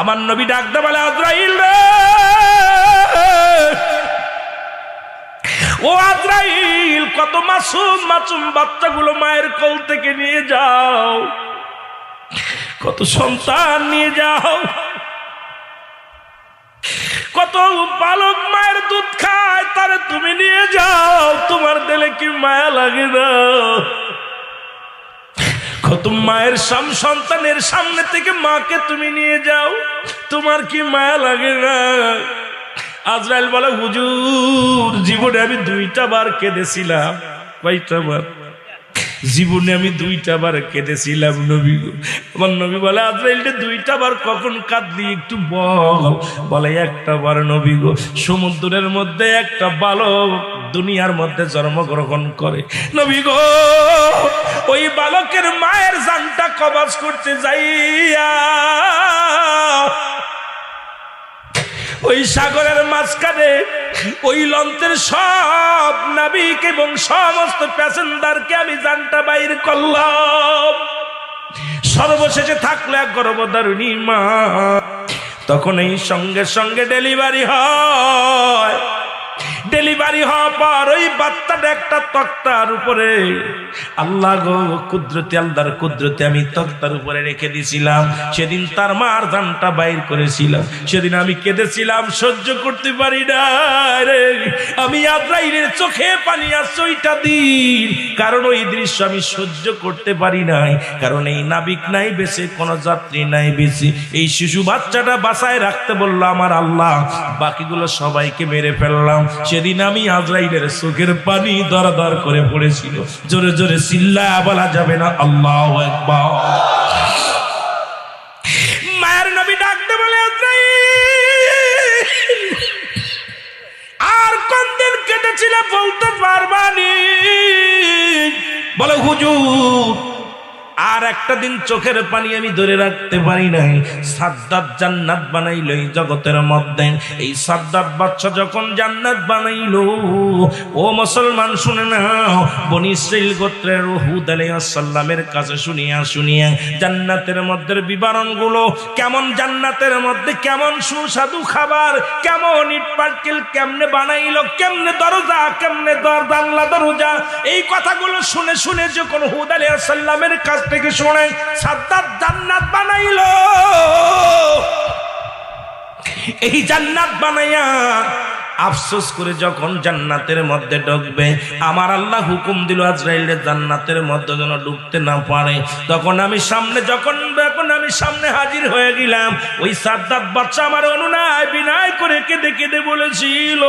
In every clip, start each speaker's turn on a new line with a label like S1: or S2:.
S1: আমার নবী ডাকতে বলে, আজরাইল রে। ও আজরাইল, কত মাসুম মাসুম বাচ্চাগুলো মায়ের কোল থেকে নিয়ে যাও। কত সন্তান নিয়ে যাও। কত বালক মায়ের দুধ খায়, তারে তুমি নিয়ে যাও। তোমার দিলে কি মায়া লাগে না। কত মায়ের সাম, সন্তানের সামনে থেকে মাকে তুমি নিয়ে যাও। তোমার কি মায়া লাগে না? আজরাইল বলে, হুজুর, জীবনে আমি দুইটা বার কেঁদেছিলাম। কয়টা বার? জীবনে আমি দুইটা বার কেঁদেছিলাম নবী আমার নবী বলে, আজরাইলটা দুইটা বার কখন কাঁদলি একটু বল। বলে, একটা বার নবী গো, সমুদ্রের মধ্যে একটা বালক দুনিয়ার মধ্যে জন্মগ্রহণ করে। নবী গো, ওই বালকের মায়ের জানটা কবাজ করতে যাইয়া, ওই সাগরের মাঝখানে ওই লঞ্চের সব নাবিক এবং সমস্ত প্যাসেঞ্জারকে আমি জানটা বাইর করলাম। সর্বশেষে থাকলে এক গর্ভধারণী মা। তখন এই সঙ্গে সঙ্গে ডেলিভারি হয়। ডেলিভারি হওয়ার পর ওই বাচ্চাটা একটা তক্তার উপরে। আল্লাহ গো, কুদরতি, আল্লাহর কুদরতি আমি তক্তার উপরে রেখে দিছিলাম। সেদিন তার মার দানটা বাইর করেছিলাম। সেদিন আমি কেঁদেছিলাম, সহ্য করতে পারি না রে। আমি আদ্রাইলের চোখে পানি আসছে ওইটা দিন। কারণ ওই দৃশ্য আমি সহ্য করতে পারি নাই। কারণ এই নাবিক নাই বেশি কোনো যাত্রী নাই বেশি এই শিশু বাচ্চাটা বাসায় রাখতে বলল আমার আল্লাহ, বাকিগুলো সবাইকে মেরে ফেললাম। সেদিন আমি আজরাইলের চোখের পানি দর দর করে পড়েছিল। জোরে জোরে চিল্লা বলা যাবে না, আল্লাহ মায়ের নবী ডাকতে বলে আর কোন দিন কেটেছিল বলতে পারবানি? বলে, হুজুর একটা দিন চোখের পানি আমি ধরে রাখতে পারি নাই। সাদ্দাত জান্নাত বানাইল এই জগতের মধ্যে। এই সাদ্দাত বাচ্চা যখন জান্নাত বানাইল, ও মুসলমান শুনে নাও, বনি ইসরাইল গোত্রের হুদ আলাইহিসসালামের কাছে শুনিয়া শুনিয়া জান্নাতের মধ্যে বিবরণগুলো, কেমন জান্নাতের মধ্যে কেমন সুস্বাদু খাবার, কেমন ইট পাটকেল কেমনে বানাইলো, কেমনে দরজা, কেমনে দর জানলা, দরজা, এই কথাগুলো শুনে শুনে যখন হুদ আলাইহিস সালামের কাছ থেকে শুনে সাদ্দাত জান্নাত বানাইলো। এই জান্নাত বানাইয়া আফসোস করে যখন জান্নাতের মধ্যে ঢুকবে, আমার আল্লাহ হুকুম দিল আজরাইলের জান্নাতের মধ্যে যেন ঢুকতে না পারে। তখন আমি সামনে যখন যখন আমি সামনে হাজির হয়ে গেলাম। ওই সাদ্দাত বাচ্চা আমার অনুনয় বিনয় করে কেঁদে কেঁদে বলেছিল,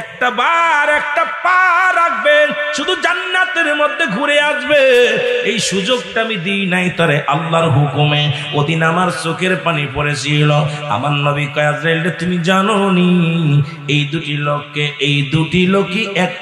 S1: একটা বার, একটা পা শুধু জান্নাতের মধ্যে ঘুরে আসবে। এই সুযোগটা আমি দিই নাই তরে আল্লাহর হুকুমে। ওদিন আমার চোখের পানি পড়েছিল। আমার নবী কয়াজ তুমি জানো নি এই দুটি লোককে, এই দুটি লোকই এক